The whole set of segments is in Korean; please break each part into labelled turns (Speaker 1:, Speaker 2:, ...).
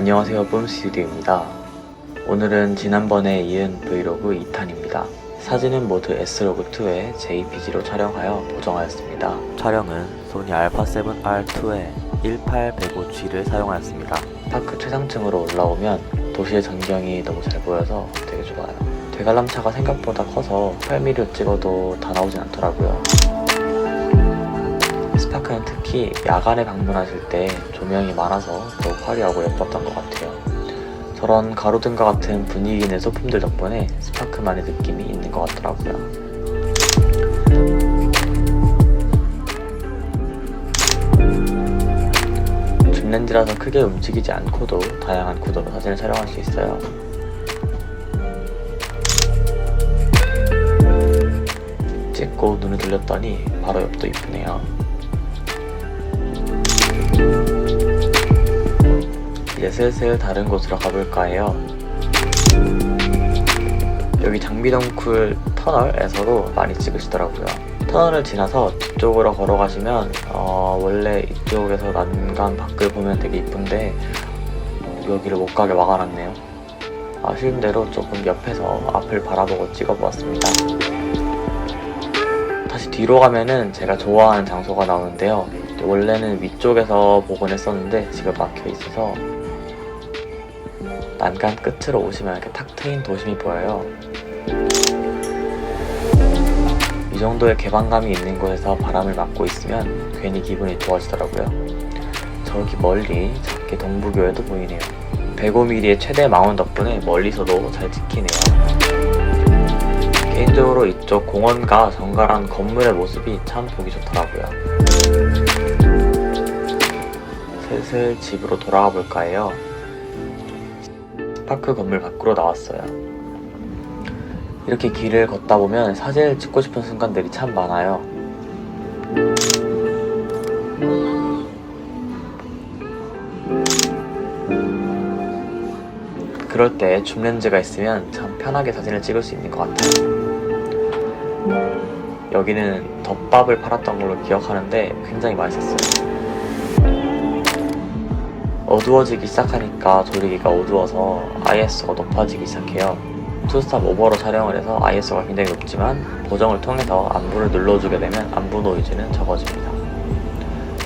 Speaker 1: 안녕하세요 뿜스튜디오입니다. 오늘은 지난번에 이은 브이로그 2탄입니다. 사진은 모두 S로그2의 JPG로 촬영하여 보정하였습니다. 촬영은 소니 알파7R2의 18105G를 사용하였습니다. 파크 최상층으로 올라오면 도시의 전경이 너무 잘 보여서 되게 좋아요. 대관람차가 생각보다 커서 8mm로 찍어도 다 나오진 않더라고요. 특히 야간에 방문하실 때 조명이 많아서 더욱 화려하고 예뻤던 것 같아요. 저런 가로등과 같은 분위기 있는 소품들 덕분에 스파크만의 느낌이 있는 것 같더라고요. 줌렌즈라서 크게 움직이지 않고도 다양한 구도로 사진을 촬영할 수 있어요. 찍고 눈을 돌렸더니 바로 옆도 이쁘네요. 이제 슬슬 다른 곳으로 가볼까 해요. 여기 장비덩쿨 터널에서도 많이 찍으시더라고요. 터널을 지나서 뒤쪽으로 걸어가시면 어, 원래 이쪽에서 난간 밖을 보면 되게 이쁜데 여기를 못 가게 막아놨네요. 아쉬운 대로 조금 옆에서 앞을 바라보고 찍어보았습니다. 다시 뒤로 가면은 제가 좋아하는 장소가 나오는데요. 원래는 위쪽에서 보곤 했었는데 지금 막혀 있어서 난간 끝으로 오시면 이렇게 탁 트인 도심이 보여요. 이 정도의 개방감이 있는 곳에서 바람을 맞고 있으면 괜히 기분이 좋아지더라고요. 저기 멀리 작게 동부교회도 보이네요. 105mm의 최대 망원 덕분에 멀리서도 잘 찍히네요. 개인적으로 이쪽 공원과 정갈한 건물의 모습이 참 보기 좋더라고요. 슬슬 집으로 돌아가 볼까 해요. 파크 건물 밖으로 나왔어요. 이렇게 길을 걷다 보면 사진을 찍고 싶은 순간들이 참 많아요. 그럴 때 줌렌즈가 있으면 참 편하게 사진을 찍을 수 있는 것 같아요. 여기는 덮밥을 팔았던 걸로 기억하는데 굉장히 맛있었어요. 어두워지기 시작하니까 조리기가 어두워서 ISO가 높아지기 시작해요. 투스탑 오버로 촬영을 해서 ISO가 굉장히 높지만 보정을 통해서 안부를 눌러주게 되면 안부 노이즈는 적어집니다.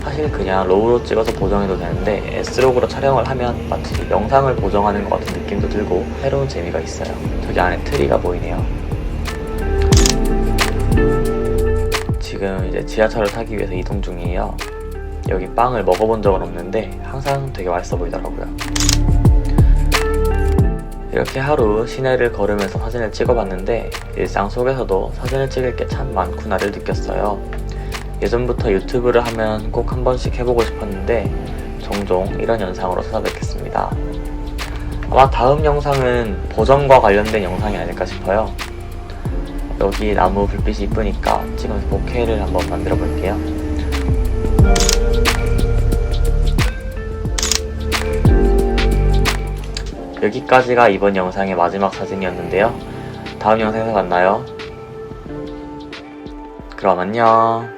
Speaker 1: 사실 그냥 로우로 찍어서 보정해도 되는데 S로그로 촬영을 하면 마치 영상을 보정하는 것 같은 느낌도 들고 새로운 재미가 있어요. 저기 안에 트리가 보이네요. 지금 이제 지하철을 타기 위해서 이동 중이에요. 여기 빵을 먹어본 적은 없는데 항상 되게 맛있어 보이더라고요. 이렇게 하루 시내를 걸으면서 사진을 찍어봤는데 일상 속에서도 사진을 찍을 게 참 많구나를 느꼈어요. 예전부터 유튜브를 하면 꼭 한 번씩 해보고 싶었는데 종종 이런 영상으로 찾아뵙겠습니다. 아마 다음 영상은 보정과 관련된 영상이 아닐까 싶어요. 여기 나무 불빛이 이쁘니까 지금 보케를 한번 만들어 볼게요. 여기까지가 이번 영상의 마지막 사진이었는데요. 다음 영상에서 만나요. 그럼 안녕.